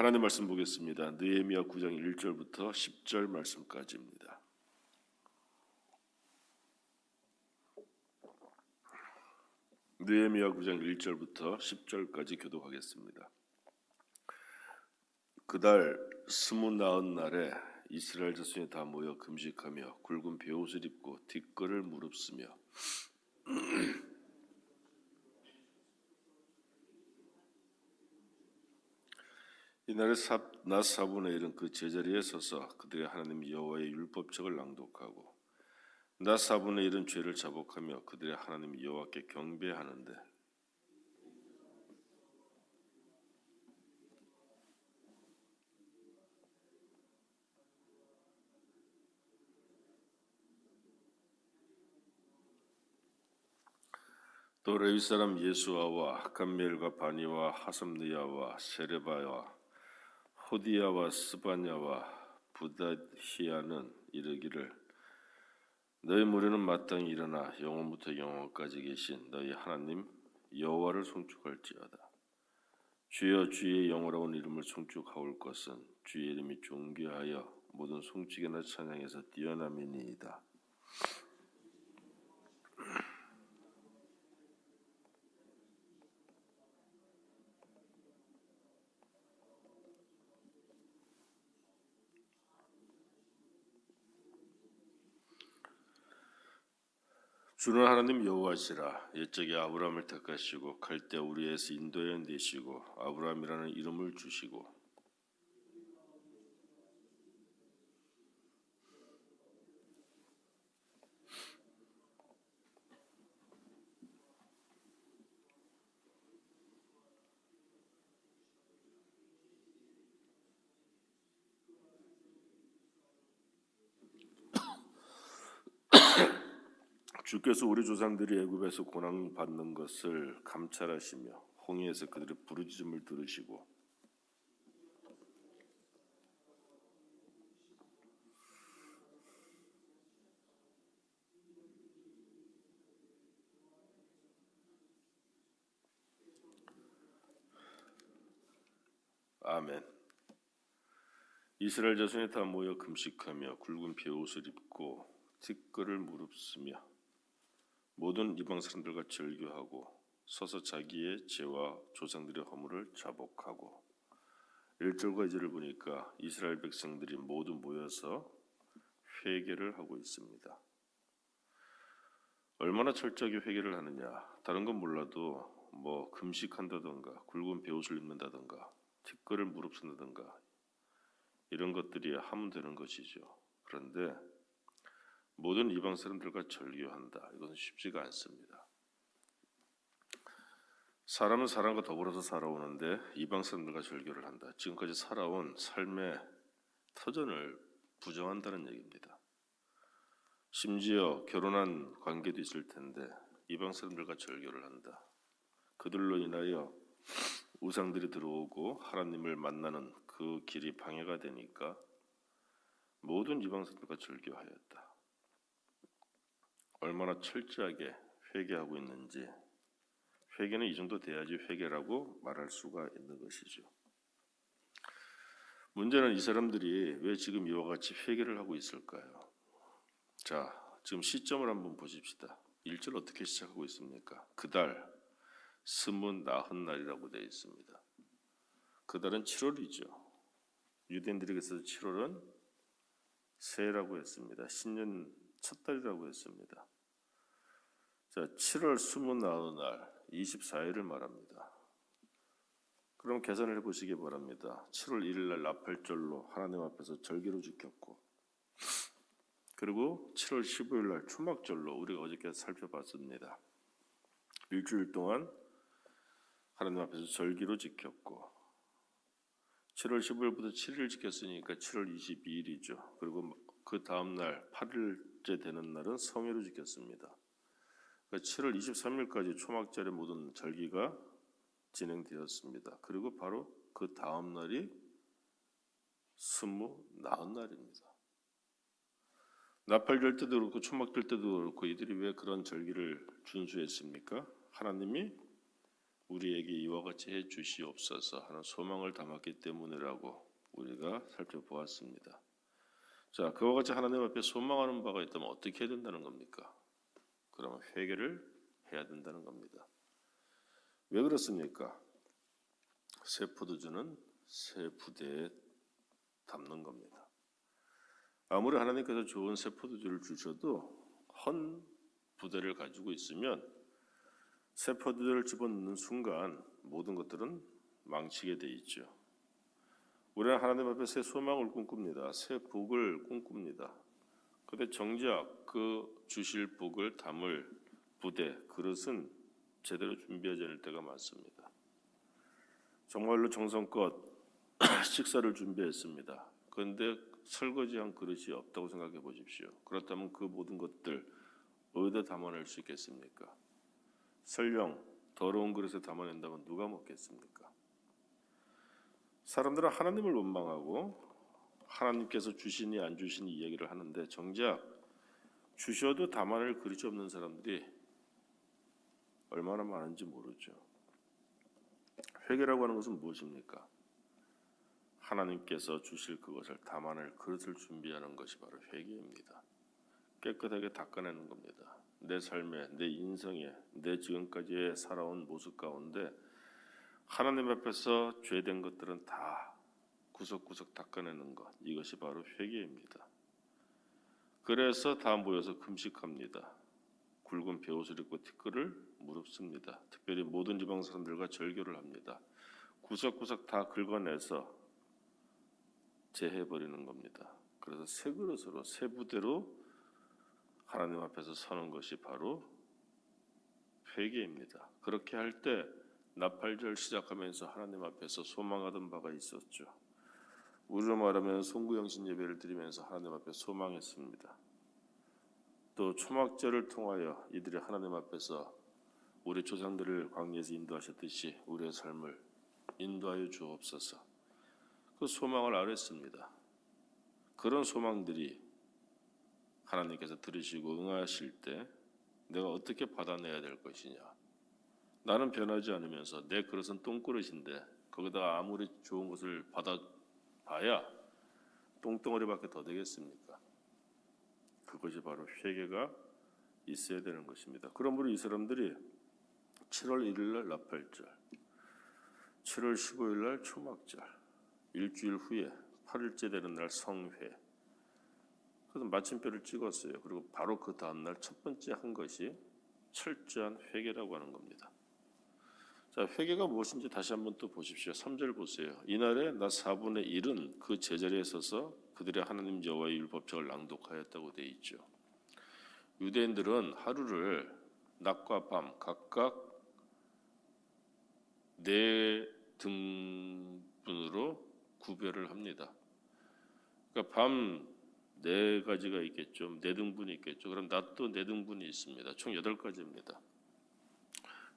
하나님 말씀 보겠습니다. 느헤미야 9장 1절부터 10절 말씀까지입니다. 느헤미야 9장 1절부터 10절까지 교독하겠습니다. 그달 스무 나흔 날에 이스라엘 자손이 다 모여 금식하며 굵은 베옷을 입고 뒷걸을 무릅쓰며 이날에 사, 낮 사분의 일은 그 제자리에 서서 그들의 하나님 여호와의 율법책을 낭독하고 낮 사분의 일은 죄를 자복하며 그들의 하나님 여호와께 경배하는데. 또 레위 사람 예수아와 감멜과 바니와 하삼느야와 세레바와 호디야와 스바냐와 부다히야는 이르기를 너희 무리는 마땅히 일어나 영원부터 영원까지 계신 너희 하나님 여호와를 송축할지어다. 주여 주의 영원하온 이름을 송축하올 것은 주의 이름이 존귀하여 모든 송축이나 찬양에서 뛰어남이니이다 주는 하나님 여호와시라. 옛적에 아브라함을 택하시고 갈대 우리에서 인도에 내시고 아브라함이라는 이름을 주시고 주께서 우리 조상들이 애굽에서 고난 받는 것을 감찰하시며 홍해에서 그들의 부르짖음을 들으시고 아멘. 이스라엘 자손이 다 모여 금식하며 굵은 베옷을 입고 티끌을 무릅쓰며 모든 이방 사람들과 절규하고 서서 자기의 죄와 조상들의 허물을 자복하고 1절과 2절을 보니까 이스라엘 백성들이 모두 모여서 회개를 하고 있습니다. 얼마나 철저하게 회개를 하느냐? 다른 건 몰라도 뭐 금식한다던가 굵은 베옷을 입는다던가 티끌을 무릅쓴다던가 이런 것들이 하면 되는 것이죠. 그런데 모든 이방 사람들과 절교한다. 이것은 쉽지가 않습니다. 사람은 사람과 더불어서 살아오는데 이방 사람들과 절교를 한다. 지금까지 살아온 삶의 터전을 부정한다는 얘기입니다. 심지어 결혼한 관계도 있을 텐데 이방 사람들과 절교를 한다. 그들로 인하여 우상들이 들어오고 하나님을 만나는 그 길이 방해가 되니까 모든 이방 사람들과 절교하였다. 얼마나 철저하게 회개하고 있는지 회개는 이 정도 돼야지 회개라고 말할 수가 있는 것이죠. 문제는 이 사람들이 왜 지금 이와 같이 회개를 하고 있을까요? 자, 지금 시점을 한번 보십시다. 1절 어떻게 시작하고 있습니까? 그달 스문 나흔 날이라고 되어 있습니다. 그달은 7월이죠. 유대인들에게서 7월은 새해라고 했습니다. 신년 첫 달이라고 했습니다. 자, 7월 29날 24일을 말합니다. 그럼 계산을 해보시기 바랍니다. 7월 1일 날 나팔절로 하나님 앞에서 절기로 지켰고 그리고 7월 15일 날 초막절로 우리가 어저께 살펴봤습니다. 일주일 동안 하나님 앞에서 절기로 지켰고 7월 15일부터 7일 지켰으니까 7월 22일이죠. 그리고 그 다음 날 8일째 되는 날은 성회로 지켰습니다. 그러니까 7월 23일까지 초막절의 모든 절기가 진행되었습니다. 그리고 바로 그 다음 날이 스무 나흔 날입니다. 나팔절 때도 그렇고 초막절 때도 그렇고 이들이 왜 그런 절기를 준수했습니까? 하나님이 우리에게 이와 같이 해 주시옵소서 하는 소망을 담았기 때문이라고 우리가 살펴보았습니다. 자, 그와 같이 하나님 앞에 소망하는 바가 있다면 어떻게 해야 된다는 겁니까? 그러면 회개를 해야 된다는 겁니다. 왜 그렇습니까? 새 포도주는 새 부대에 담는 겁니다. 아무리 하나님께서 좋은 새 포도주를 주셔도 헌 부대를 가지고 있으면 새 포도주를 집어넣는 순간 모든 것들은 망치게 돼 있죠. 우리는 하나님 앞에 새 소망을 꿈꿉니다. 새 복을 꿈꿉니다. 그런데 정작 그 주실 복을 담을 부대, 그릇은 제대로 준비하지 않을 때가 많습니다. 정말로 정성껏 식사를 준비했습니다. 그런데 설거지한 그릇이 없다고 생각해 보십시오. 그렇다면 그 모든 것들 어디다 담아낼 수 있겠습니까? 설령 더러운 그릇에 담아낸다면 누가 먹겠습니까? 사람들은 하나님을 원망하고 하나님께서 주시니 안 주시니 이야기를 하는데 정작 주셔도 담아낼 그릇이 없는 사람들이 얼마나 많은지 모르죠. 회개라고 하는 것은 무엇입니까? 하나님께서 주실 그것을 담아낼 그릇을 준비하는 것이 바로 회개입니다. 깨끗하게 닦아내는 겁니다. 내 삶에, 내 인생에, 내 지금까지의 살아온 모습 가운데 하나님 앞에서 죄된 것들은 다 구석구석 닦아내는 것 이것이 바로 회개입니다. 그래서 다 모여서 금식합니다. 굵은 베옷을 입고 티끌을 무릅씁니다. 특별히 모든 지방 사람들과 절교를 합니다. 구석구석 다 긁어내서 제해 버리는 겁니다. 그래서 새 그릇으로 새 부대로 하나님 앞에서 서는 것이 바로 회개입니다. 그렇게 할 때 나팔절 시작하면서 하나님 앞에서 소망하던 바가 있었죠. 우리로 말하면 송구영신 예배를 드리면서 하나님 앞에 소망했습니다. 또 초막절을 통하여 이들이 하나님 앞에서 우리 조상들을 광야에서 인도하셨듯이 우리의 삶을 인도하여 주옵소서. 그 소망을 아랬습니다. 그런 소망들이 하나님께서 들으시고 응하실 때 내가 어떻게 받아내야 될 것이냐. 나는 변하지 않으면서 내 그릇은 똥그릇인데 거기다 아무리 좋은 것을 받아 봐야 똥덩어리밖에 더 되겠습니까? 그것이 바로 회개가 있어야 되는 것입니다. 그러므로 이 사람들이 7월 1일 날 나팔절, 7월 15일 날 초막절, 일주일 후에 8일째 되는 날 성회. 그래서 마침표를 찍었어요. 그리고 바로 그 다음 날 첫 번째 한 것이 철저한 회개라고 하는 겁니다. 자, 회개가 무엇인지 다시 한번 또 보십시오. 3절 보세요. 이날에 나 4분의 1은 그 제자리에 서서 그들의 하나님 여호와의 율법책을 낭독하였다고 돼 있죠. 유대인들은 하루를 낮과 밤 각각 네 등분으로 구별을 합니다. 그러니까 밤 네 가지가 있겠죠. 네 등분이 있겠죠. 그럼 낮도 네 등분이 있습니다. 총 여덟 가지입니다.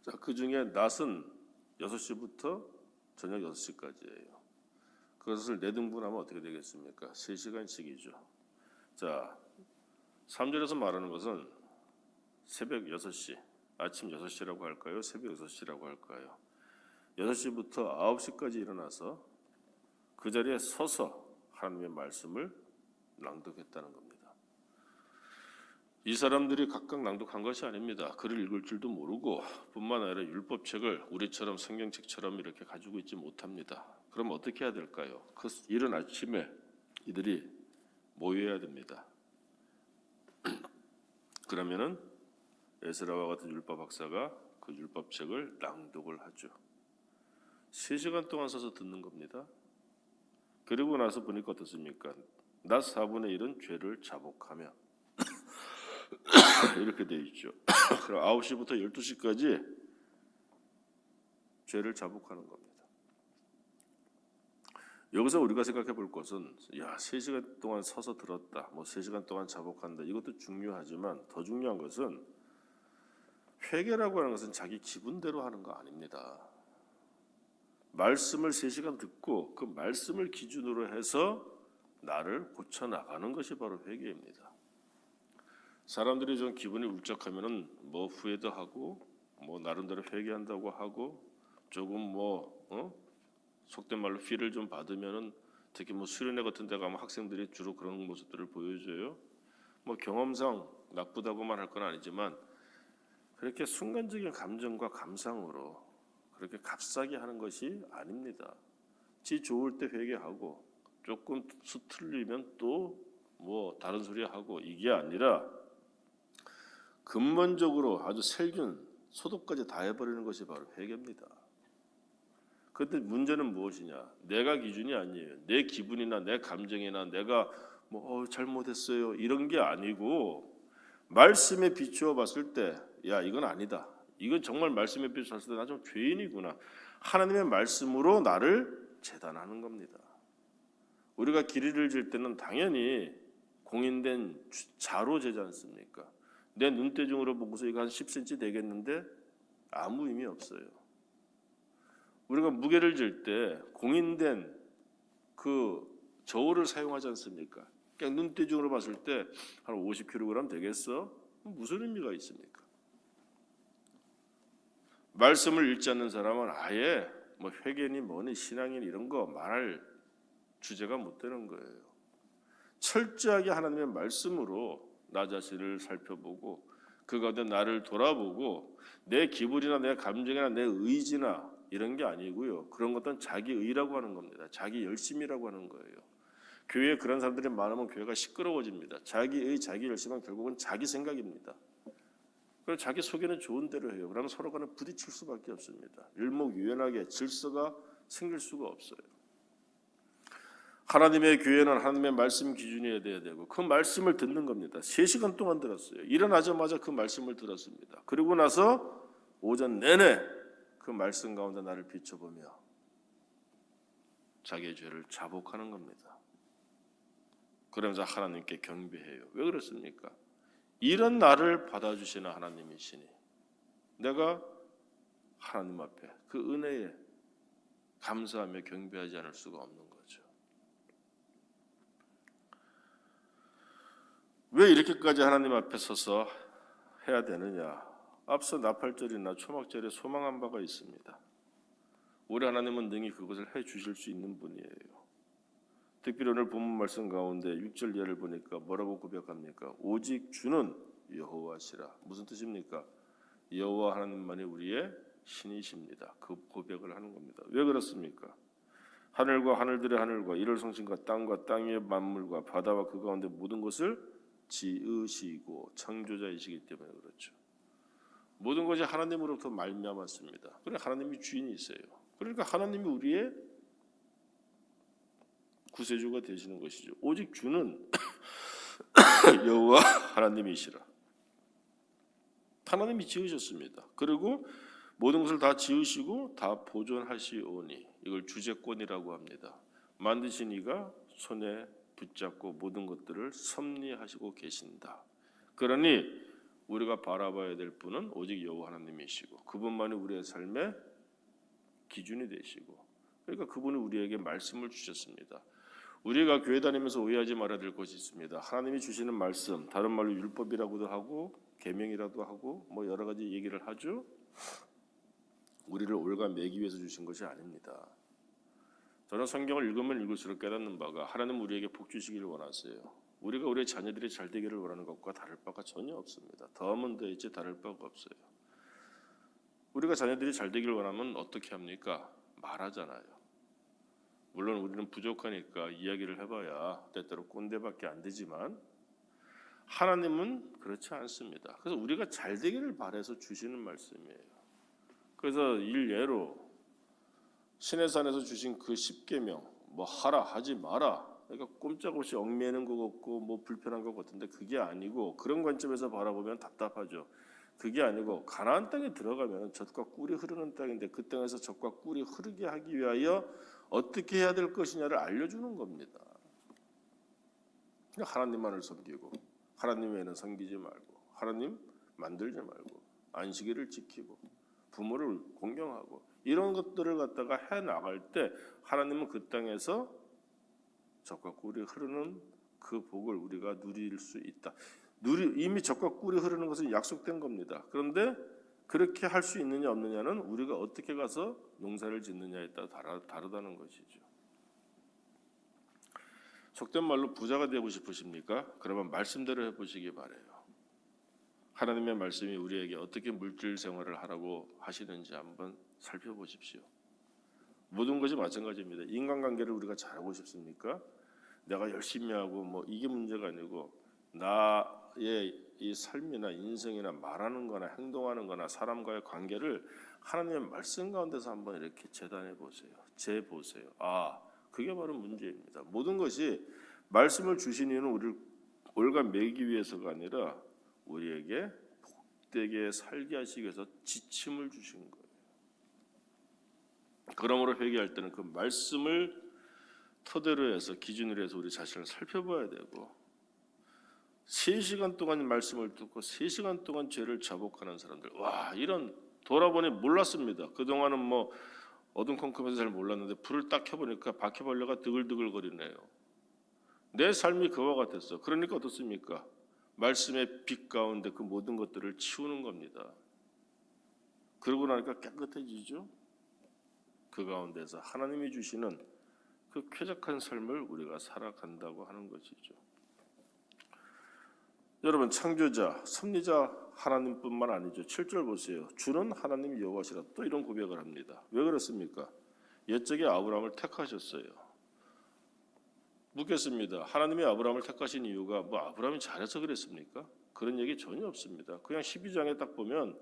자, 그 중에 낮은 6시부터 저녁 6시까지예요. 그것을 네 등분하면 어떻게 되겠습니까? 3시간씩이죠. 자, 3절에서 말하는 것은 새벽 6시, 아침 6시라고 할까요? 새벽 6시라고 할까요? 6시부터 9시까지 일어나서 그 자리에 서서 하나님의 말씀을 낭독했다는 겁니다. 이 사람들이 각각 낭독한 것이 아닙니다. 글을 읽을 줄도 모르고 뿐만 아니라 율법책을 우리처럼 성경책처럼 이렇게 가지고 있지 못합니다. 그럼 어떻게 해야 될까요? 그 이른 아침에 이들이 모여야 됩니다. 그러면은 에스라와 같은 율법 박사가 그 율법책을 낭독을 하죠. 3시간 동안 서서 듣는 겁니다. 그리고 나서 보니까 어떻습니까? 낮 4분의 1은 죄를 자복하며 이렇게 돼 있죠. 그럼 9시부터 12시까지 죄를 자복하는 겁니다. 여기서 우리가 생각해 볼 것은 야, 3시간 동안 서서 들었다. 뭐 3시간 동안 자복한다. 이것도 중요하지만 더 중요한 것은 회개라고 하는 것은 자기 기분대로 하는 거 아닙니다. 말씀을 3시간 듣고 그 말씀을 기준으로 해서 나를 고쳐 나가는 것이 바로 회개입니다. 사람들이 좀 기분이 울적하면은 뭐 후회도 하고 뭐 나름대로 회개한다고 하고 조금 뭐 어? 속된 말로 피를 좀 받으면은 특히 뭐 수련회 같은 데 가면 학생들이 주로 그런 모습들을 보여줘요. 뭐 경험상 나쁘다고만 할 건 아니지만 그렇게 순간적인 감정과 감상으로 그렇게 값싸게 하는 것이 아닙니다. 지 좋을 때 회개하고 조금 수틀리면 또 뭐 다른 소리 하고 이게 아니라 근본적으로 아주 살균 소독까지 다 해버리는 것이 바로 회개입니다. 그런데 문제는 무엇이냐? 내가 기준이 아니에요. 내 기분이나 내 감정이나 내가 뭐 어, 잘못했어요 이런 게 아니고 말씀에 비추어 봤을 때 야 이건 아니다. 이건 정말 말씀에 비추어 봤을 때나 좀 죄인이구나. 하나님의 말씀으로 나를 재단하는 겁니다. 우리가 길이를 질 때는 당연히 공인된 주- 자로 재지 않습니까? 내 눈대중으로 보고서 이거 한 10cm 되겠는데 아무 의미 없어요. 우리가 무게를 질때 공인된 그 저울을 사용하지 않습니까? 그냥 눈대중으로 봤을 때 한 50kg 되겠어? 무슨 의미가 있습니까? 말씀을 읽지 않는 사람은 아예 뭐 회개니 뭐니 신앙이니 이런 거 말할 주제가 못 되는 거예요. 철저하게 하나님의 말씀으로 나 자신을 살펴보고 그 가운데 나를 돌아보고 내 기분이나 내 감정이나 내 의지나 이런 게 아니고요. 그런 것들은 자기 의라고 하는 겁니다. 자기 열심이라고 하는 거예요. 교회에 그런 사람들이 많으면 교회가 시끄러워집니다. 자기의 자기 열심은 결국은 자기 생각입니다. 그리고 자기 속에는 좋은 대로 해요. 그러면 서로 간에 부딪힐 수밖에 없습니다. 일목요연하게 질서가 생길 수가 없어요. 하나님의 교회는 하나님의 말씀 기준이어야 되고 그 말씀을 듣는 겁니다. 3시간 동안 들었어요. 일어나자마자 그 말씀을 들었습니다. 그리고 나서 오전 내내 그 말씀 가운데 나를 비춰보며 자기의 죄를 자복하는 겁니다. 그러면서 하나님께 경배해요. 왜 그렇습니까? 이런 나를 받아주시는 하나님이시니 내가 하나님 앞에 그 은혜에 감사하며 경배하지 않을 수가 없는 거죠. 왜 이렇게까지 하나님 앞에 서서 해야 되느냐? 앞서 나팔절이나 초막절에 소망한 바가 있습니다. 우리 하나님은 능히 그것을 해 주실 수 있는 분이에요. 특별히 오늘 본문 말씀 가운데 6절 이하를 보니까 뭐라고 고백합니까? 오직 주는 여호와시라. 무슨 뜻입니까? 여호와 하나님만이 우리의 신이십니다. 그 고백을 하는 겁니다. 왜 그렇습니까? 하늘과 하늘들의 하늘과 이를 성신과 땅과 땅 위의 만물과 바다와 그 가운데 모든 것을 지으시고 창조자이시기 때문에 그렇죠. 모든 것이 하나님으로부터 말미암았습니다. 그래 하나님이 주인이세요. 그러니까 하나님이 우리의 구세주가 되시는 것이죠. 오직 주는 여호와 하나님이시라. 하나님이 지으셨습니다. 그리고 모든 것을 다 지으시고 다 보존하시오니 이걸 주재권이라고 합니다. 만드신 이가 손에 붙잡고 모든 것들을 섭리하시고 계신다. 그러니 우리가 바라봐야 될 분은 오직 여호와 하나님이시고 그분만이 우리의 삶의 기준이 되시고 그러니까 그분이 우리에게 말씀을 주셨습니다. 우리가 교회 다니면서 오해하지 말아야 될 것이 있습니다. 하나님이 주시는 말씀, 다른 말로 율법이라고도 하고 계명이라도 하고 뭐 여러 가지 얘기를 하죠. 우리를 올가 매기 위해서 주신 것이 아닙니다. 저는 성경을 읽으면 읽을수록 깨닫는 바가 하나님 우리에게 복 주시기를 원하세요. 우리가 우리의 자녀들이 잘 되기를 원하는 것과 다를 바가 전혀 없습니다. 더하면 더했지 다를 바가 없어요. 우리가 자녀들이 잘 되기를 원하면 어떻게 합니까? 말하잖아요. 물론 우리는 부족하니까 이야기를 해봐야 때때로 꼰대밖에 안 되지만 하나님은 그렇지 않습니다. 그래서 우리가 잘 되기를 바래서 주시는 말씀이에요. 그래서 일예로 시내산에서 주신 그 십계명 뭐 하라 하지 마라 그러니까 꼼짝없이 얽매는 것 같고 뭐 불편한 것 같은데 그게 아니고 그런 관점에서 바라보면 답답하죠. 그게 아니고 가나안 땅에 들어가면 젖과 꿀이 흐르는 땅인데 그 땅에서 젖과 꿀이 흐르게 하기 위하여 어떻게 해야 될 것이냐를 알려주는 겁니다. 그러니까 하나님만을 섬기고 하나님 외에는 섬기지 말고 하나님 만들지 말고 안식일을 지키고 부모를 공경하고 이런 것들을 갖다가 해 나갈 때 하나님은 그 땅에서 젖과 꿀이 흐르는 그 복을 우리가 누릴 수 있다. 누리 이미 젖과 꿀이 흐르는 것은 약속된 겁니다. 그런데 그렇게 할 수 있느냐 없느냐는 우리가 어떻게 가서 농사를 짓느냐에 따라 다르- 다르다는 것이죠. 속된 말로 부자가 되고 싶으십니까? 그러면 말씀대로 해보시기 바래요. 하나님의 말씀이 우리에게 어떻게 물질 생활을 하라고 하시는지 한번 살펴보십시오. 모든 것이 마찬가지입니다. 인간관계를 우리가 잘하고 싶습니까? 내가 열심히 하고 뭐 이게 문제가 아니고 나의 이 삶이나 인생이나 말하는 거나 행동하는 거나 사람과의 관계를 하나님의 말씀 가운데서 한번 이렇게 재단해 보세요. 재 보세요. 아, 그게 바로 문제입니다. 모든 것이 말씀을 주신 이유는 우리를 올가 매기 위해서가 아니라 우리에게 복되게 살게 하시기 위해서 지침을 주신 거예요. 그러므로 회개할 때는 그 말씀을 토대로 해서 기준으로 해서 우리 자신을 살펴봐야 되고 3시간 동안 말씀을 듣고 3시간 동안 죄를 자복하는 사람들 와 이런 돌아보니 몰랐습니다. 그동안은 뭐 어둠컴컴해서 잘 몰랐는데 불을 딱 켜보니까 바퀴벌레가 드글드글 거리네요. 내 삶이 그와 같았어. 그러니까 어떻습니까? 말씀의 빛 가운데 그 모든 것들을 치우는 겁니다. 그러고 나니까 깨끗해지죠. 그 가운데서 하나님이 주시는 그 쾌적한 삶을 우리가 살아간다고 하는 것이죠. 여러분 창조자, 섭리자 하나님뿐만 아니죠. 7절 보세요. 주는 하나님 여호와시라 또 이런 고백을 합니다. 왜 그렇습니까? 옛적에 아브라함을 택하셨어요. 묻겠습니다. 하나님이 아브라함을 택하신 이유가 뭐 아브라함이 잘해서 그랬습니까? 그런 얘기 전혀 없습니다. 그냥 12장에 딱 보면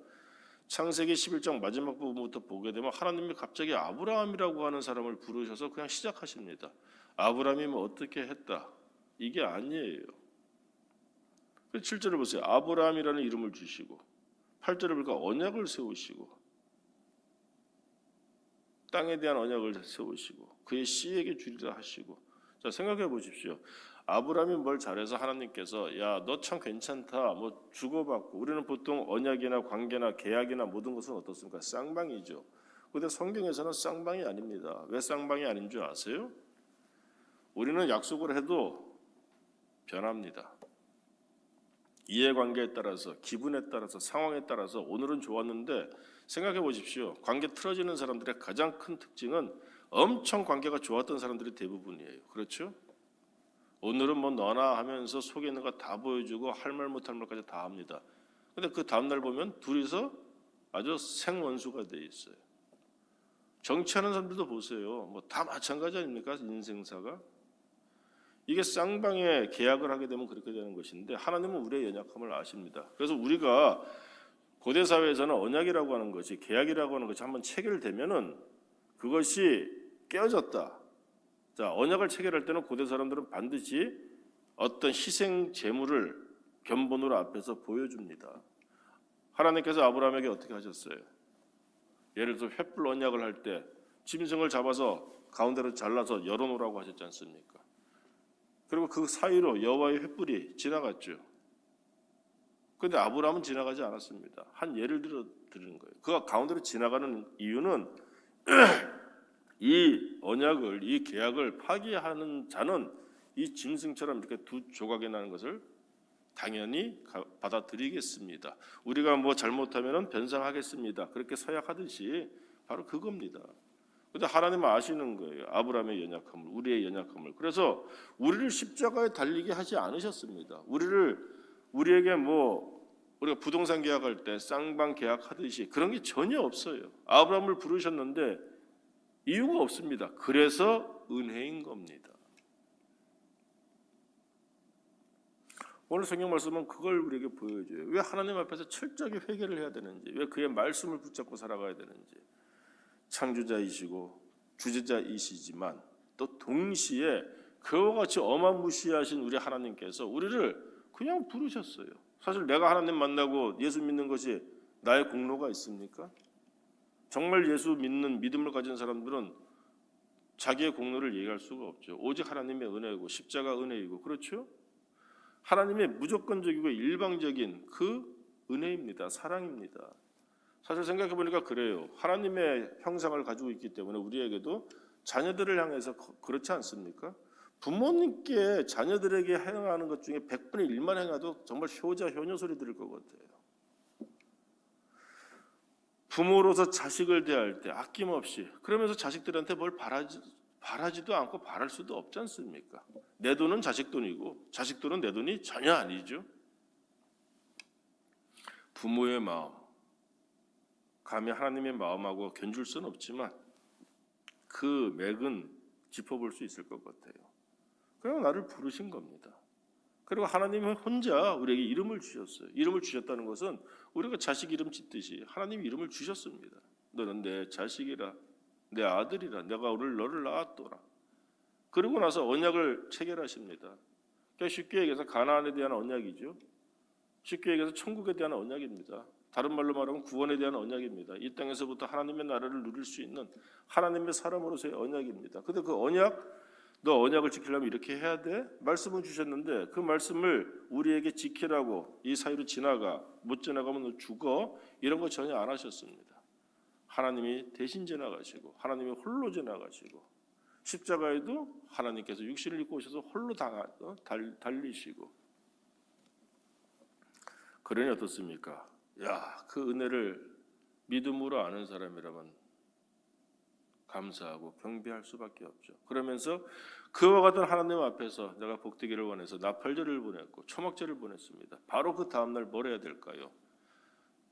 창세기 11장 마지막 부분부터 보게 되면 하나님이 갑자기 아브라함이라고 하는 사람을 부르셔서 그냥 시작하십니다. 아브라함이 뭐 어떻게 했다. 이게 아니에요. 7절을 보세요. 아브라함이라는 이름을 주시고 8절을 보니까 언약을 세우시고 땅에 대한 언약을 세우시고 그의 씨에게 주리라 하시고 자 생각해 보십시오. 아브라함이 뭘 잘해서 하나님께서 야 너 참 괜찮다 뭐 주고받고 우리는 보통 언약이나 관계나 계약이나 모든 것은 어떻습니까 쌍방이죠. 근데 성경에서는 쌍방이 아닙니다. 왜 쌍방이 아닌 줄 아세요? 우리는 약속을 해도 변합니다. 이해관계에 따라서 기분에 따라서 상황에 따라서 오늘은 좋았는데 생각해 보십시오. 관계 틀어지는 사람들의 가장 큰 특징은 엄청 관계가 좋았던 사람들이 대부분이에요. 그렇죠? 오늘은 뭐 너나 하면서 속에 있는 거 다 보여주고 할 말 못할 말까지 다 합니다. 근데 그 다음 날 보면 둘이서 아주 생원수가 돼 있어요. 정치하는 사람들도 보세요. 뭐 다 마찬가지 아닙니까? 인생사가. 이게 쌍방에 계약을 하게 되면 그렇게 되는 것인데 하나님은 우리의 연약함을 아십니다. 그래서 우리가 고대 사회에서는 언약이라고 하는 것이 계약이라고 하는 것이 한번 체결되면은 그것이 깨어졌다. 자, 언약을 체결할 때는 고대 사람들은 반드시 어떤 희생 제물을 견본으로 앞에서 보여줍니다. 하나님께서 아브라함에게 어떻게 하셨어요? 예를 들어 횃불 언약을 할 때 짐승을 잡아서 가운데로 잘라서 열어놓으라고 하셨지 않습니까? 그리고 그 사이로 여호와의 횃불이 지나갔죠. 그런데 아브라함은 지나가지 않았습니다. 한 예를 들어 드리는 거예요. 그가 가운데로 지나가는 이유는 이 언약을 이 계약을 파기하는 자는 이 짐승처럼 이렇게 두 조각이 나는 것을 당연히 가- 받아들이겠습니다. 우리가 뭐 잘못하면 변상하겠습니다. 그렇게 서약하듯이 바로 그겁니다. 근데 하나님은 아시는 거예요. 아브라함의 연약함을, 우리의 연약함을. 그래서 우리를 십자가에 달리게 하지 않으셨습니다. 우리를 우리에게 뭐 우리가 부동산 계약할 때 쌍방 계약하듯이 그런 게 전혀 없어요. 아브라함을 부르셨는데 이유가 없습니다. 그래서 은혜인 겁니다. 오늘 성경 말씀은 그걸 우리에게 보여줘요. 왜 하나님 앞에서 철저하게 회개를 해야 되는지, 왜 그의 말씀을 붙잡고 살아가야 되는지. 창조자이시고 주제자이시지만 또 동시에 그와 같이 어마무시하신 우리 하나님께서 우리를 그냥 부르셨어요. 사실 내가 하나님 만나고 예수 믿는 것이 나의 공로가 있습니까? 정말 예수 믿는 믿음을 가진 사람들은 자기의 공로를 얘기할 수가 없죠. 오직 하나님의 은혜이고 십자가 은혜이고 그렇죠? 하나님의 무조건적이고 일방적인 그 은혜입니다. 사랑입니다. 사실 생각해 보니까 그래요. 하나님의 형상을 가지고 있기 때문에 우리에게도 자녀들을 향해서 거- 그렇지 않습니까? 부모님께 자녀들에게 행하는 것 중에 100분의 1만 행해도 정말 효자 효녀 소리 들을 것 같아요. 부모로서 자식을 대할 때 아낌없이 그러면서 자식들한테 뭘 바라지, 바라지도 않고 바랄 수도 없지 않습니까? 내 돈은 자식 돈이고 자식 돈은 내 돈이 전혀 아니죠. 부모의 마음, 감히 하나님의 마음하고 견줄 수는 없지만 그 맥은 짚어볼 수 있을 것 같아요. 그냥 나를 부르신 겁니다. 그리고 하나님은 혼자 우리에게 이름을 주셨어요. 이름을 주셨다는 것은 우리가 자식 이름 짓듯이 하나님이 이름을 주셨습니다. 너는 내 자식이라, 내 아들이라, 내가 오늘 너를 낳았더라. 그러고 나서 언약을 체결하십니다. 그러니까 쉽게 얘기해서 가나안에 대한 언약이죠. 쉽게 얘기해서 천국에 대한 언약입니다. 다른 말로 말하면 구원에 대한 언약입니다. 이 땅에서부터 하나님의 나라를 누릴 수 있는 하나님의 사람으로서의 언약입니다. 근데 그 언약 너 언약을 지키려면 이렇게 해야 돼? 말씀을 주셨는데 그 말씀을 우리에게 지키라고 이 사이로 지나가 못 지나가면 너 죽어 이런 거 전혀 안 하셨습니다. 하나님이 대신 지나가시고 하나님이 홀로 지나가시고 십자가에도 하나님께서 육신을 입고 오셔서 홀로 다 어? 달, 달리시고 그러니 어떻습니까? 야, 그 은혜를 믿음으로 아는 사람이라면 감사하고 경배할 수밖에 없죠. 그러면서 그와 같은 하나님 앞에서 내가 복되기를 원해서 나팔절을 보냈고 초막절을 보냈습니다. 바로 그 다음 날 뭘 해야 될까요?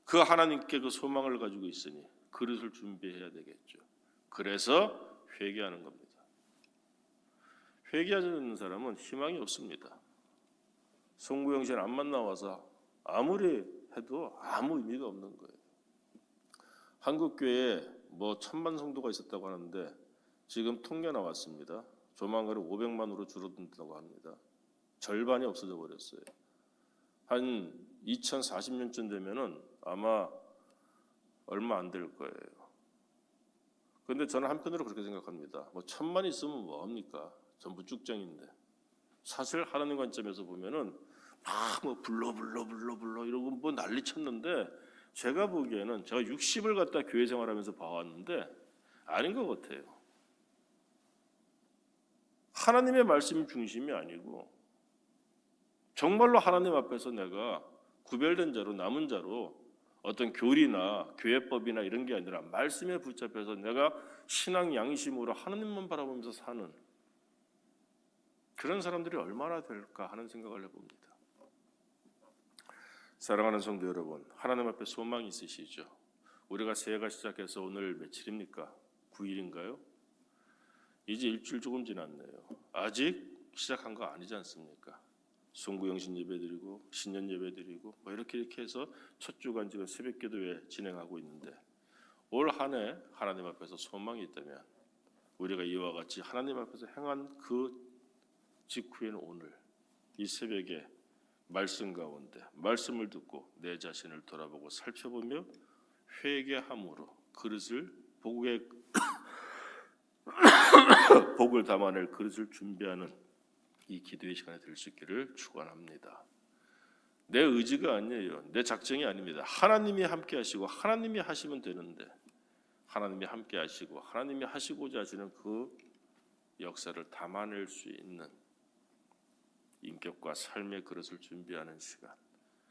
그 하나님께 그 소망을 가지고 있으니 그릇을 준비해야 되겠죠. 그래서 회개하는 겁니다. 회개하지 않는 사람은 희망이 없습니다. 송구영신 안만 나와서 아무리 해도 아무 의미가 없는 거예요. 한국 교회에 뭐 천만 성도가 있었다고 하는데 지금 통계 나왔습니다. 조만간에 500만으로 줄어든다고 합니다. 절반이 없어져 버렸어요. 한 2040년쯤 되면은 아마 얼마 안 될 거예요. 근데 저는 한편으로 그렇게 생각합니다. 뭐 천만 있으면 뭐 합니까? 전부 쭉정인데. 사실 하나님 관점에서 보면은 막 뭐 불러 불러 불러 불러 이러고 뭐 난리 쳤는데 제가 보기에는 제가 60을 갖다 교회 생활하면서 봐왔는데 아닌 것 같아요. 하나님의 말씀이 중심이 아니고 정말로 하나님 앞에서 내가 구별된 자로 남은 자로 어떤 교리나 교회법이나 이런 게 아니라 말씀에 붙잡혀서 내가 신앙 양심으로 하나님만 바라보면서 사는 그런 사람들이 얼마나 될까 하는 생각을 해봅니다. 사랑하는 성도 여러분, 하나님 앞에 소망이 있으시죠? 우리가 새해가 시작해서 오늘 며칠입니까? 9일인가요? 이제 일주일 조금 지났네요. 아직 시작한 거 아니지 않습니까? 송구영신 예배드리고 신년 예배드리고 뭐 이렇게 이렇게 해서 첫 주간 지금 새벽기도회 진행하고 있는데 올 한 해 하나님 앞에서 소망이 있다면 우리가 이와 같이 하나님 앞에서 행한 그 직후에는 오늘 이 새벽에 말씀 가운데 말씀을 듣고 내 자신을 돌아보고 살펴보며 회개함으로 그릇을 복의 복을 담아낼 그릇을 준비하는 이 기도의 시간이 될수 있기를 축원합니다. 내 의지가 아니에요. 내 작정이 아닙니다. 하나님이 함께 하시고 하나님이 하시면 되는데 하나님이 함께 하시고 하나님이 하시고자 하시는 그 역사를 담아낼 수 있는 인격과 삶의 그릇을 준비하는 시간.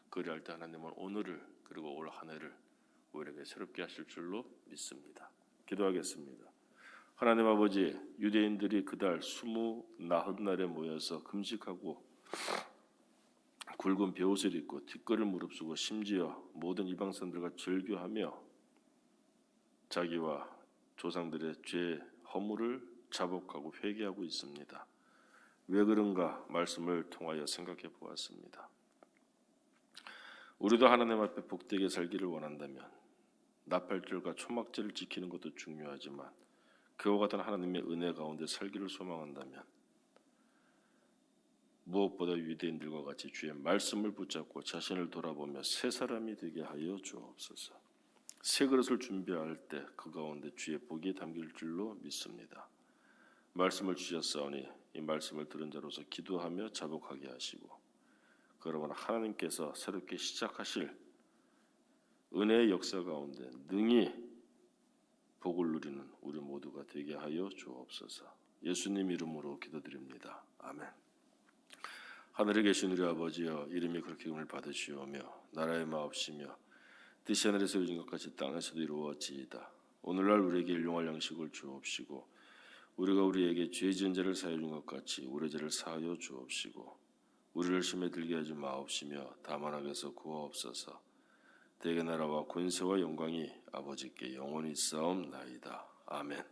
그리할 때 하나님은 오늘을 그리고 올 한 해를 우리에게 새롭게 하실 줄로 믿습니다. 기도하겠습니다. 하나님 아버지, 유대인들이 그달 스무 나흔 날에 모여서 금식하고 굵은 베옷을 입고 뒷걸을 무릅쓰고 심지어 모든 이방 사람들과 절규하며 자기와 조상들의 죄 허물을 자복하고 회개하고 있습니다. 왜 그런가 말씀을 통하여 생각해 보았습니다. 우리도 하나님 앞에 복되게 살기를 원한다면 나팔절과 초막절을 지키는 것도 중요하지만 그와 같은 하나님의 은혜 가운데 살기를 소망한다면 무엇보다 유대인들과 같이 주의 말씀을 붙잡고 자신을 돌아보며 새 사람이 되게 하여 주옵소서. 새 그릇을 준비할 때 그 가운데 주의 복이 담길 줄로 믿습니다. 말씀을 주셨사오니 이 말씀을 들은 자로서 기도하며 자복하게 하시고 그러면 하나님께서 새롭게 시작하실 은혜의 역사 가운데 능히 복을 누리는 우리 모두가 되게 하여 주옵소서. 예수님 이름으로 기도드립니다. 아멘. 하늘에 계신 우리 아버지여 이름이 그렇게 은을 받으시오며 나라의 마옵시며 뜻이 하늘에서 이루어진 것 같이 땅에서도 이루어지이다. 오늘날 우리에게 일용할 양식을 주옵시고 우리가 우리에게 죄 지은 자를 사하여 준 것 같이 우리 죄를 사하여 주옵시고 우리를 심에 들게 하지 마옵시며 다만 악에서 구하옵소서 대개 나라와 권세와 영광이 아버지께 영원히 싸움나이다. 아멘